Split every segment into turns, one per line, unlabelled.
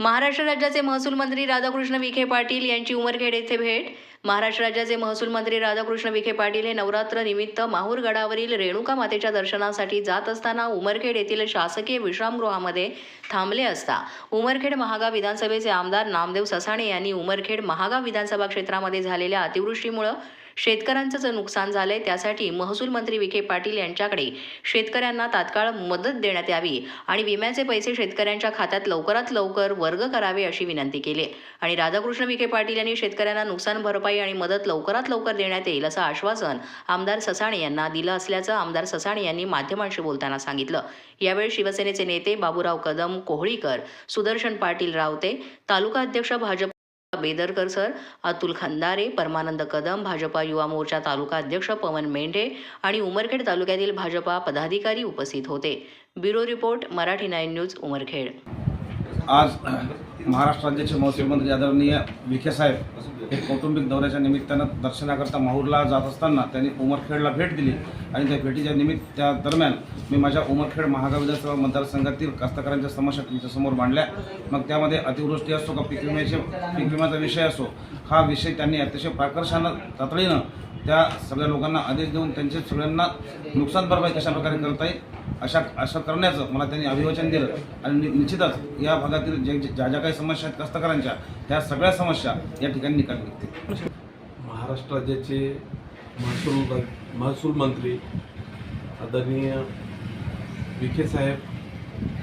महाराष्ट्र राज्याचे महसूल मंत्री राधाकृष्ण विखे पाटील यांची उमरखेड येथे भेट. महाराष्ट्र राज्याचे महसूल मंत्री राधाकृष्ण विखे पाटील हे नवरात्र निमित्त माहूर गडावरील रेणुका मातेच्या दर्शनासाठी जात असताना उमरखेड येथील शासकीय विश्रामगृहामध्ये थांबले असता. उमरखेड महागाव विधानसभेचे आमदार नामदेव ससाणे यांनी उमरखेड महागाव विधानसभा क्षेत्रामध्ये झालेल्या अतिवृष्टीमुळं शेतकऱ्यांचं जे नुकसान झालंय त्यासाठी महसूल मंत्री विखे पाटील यांच्याकडे शेतकऱ्यांना तात्काळ मदत देण्यात यावी आणि विम्याचे पैसे शेतकऱ्यांच्या खात्यात लवकरात लवकर वर्ग करावे अशी विनंती केली. आणि राधाकृष्ण विखे पाटील यांनी शेतकऱ्यांना नुकसान भरपाई आणि मदत लवकरात लवकर देण्यात येईल असं आश्वासन आमदार ससाणे यांना दिलं असल्याचं आमदार ससाणे यांनी माध्यमांशी बोलताना सांगितलं. यावेळी शिवसेनेचे नेते बाबूराव कदम कोहळीकर सुदर्शन पाटील रावते तालुका अध्यक्ष भाजप बेदरकर सर अतुल खंदारे परमानंद कदम भाजपा युवा मोर्चा तालुका अध्यक्ष पवन मेंढे आणि उमरखेड तालुक्यातील भाजपा पदाधिकारी उपस्थित होते. Bureau report Marathi nine news Umarkhed.
आज महाराष्ट्र राज्याचे महसूलमंत्री आदरणीय विखे साहेब हे कौटुंबिक दौऱ्याच्या निमित्तानं दर्शनाकरता माहूरला जात असताना त्यांनी उमरखेडला भेट दिली आणि त्या भेटीच्या निमित्त त्या दरम्यान मी माझ्या उमरखेड महागाव विधानसभा मतदारसंघातील कास्तकारांच्या समस्या तुमच्यासमोर मांडल्या. मग त्यामध्ये अतिवृष्टी असो का पीक विम्याचे पीक विम्याचा विषय असो हा विषय त्यांनी अतिशय प्राकर्षानं तातडीनं त्या सगळ्या लोकांना आदेश देऊन त्यांचे सगळ्यांना नुकसान भरपाई कशाप्रकारे करता येईल अशा अशा करण्याचं मला त्यांनी अभिवाचन दिलं. आणि निश्चितच या भागातील जे ज्या ज्या काही समस्या आहेत कास्तकारांच्या त्या सगळ्या समस्या या ठिकाणी निकाल निघतील.
महाराष्ट्र राज्याचे महसूल महसूल मंत्री आदरणीय विखे साहेब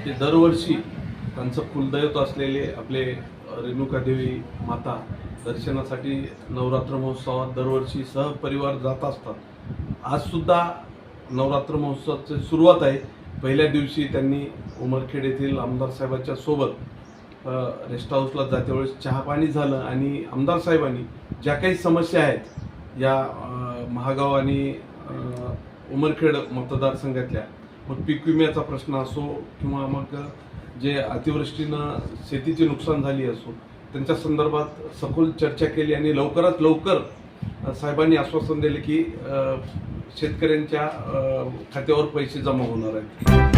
हे दरवर्षी त्यांचं कुलदैवत असलेले आपले रेणुकादेवी माता दर्शनासाठी नवरात्र महोत्सवात दरवर्षी सहपरिवार जात असतात. आजसुद्धा नवरात्र महोत्सवाची सुरुवात आहे. पहिल्या दिवशी त्यांनी उमरखेड येथील आमदार साहेबाच्या सोबत रेस्ट हाऊसला जाते वेळेस चहापाणी झालं आणि आमदार साहेबांनी ज्या काही समस्या आहेत या महागाव आणि उमरखेड मतदारसंघातल्या मग पीक विम्याचा प्रश्न असो किंवा मग जे अतिवृष्टीनं शेतीची नुकसान झाली असो त्यांच्या संदर्भात सखोल चर्चा केली आणि लवकरात लवकर साहेबांनी आश्वासन दिले की शेतकऱ्यांच्या खात्यावर पैसे जमा होणार आहेत.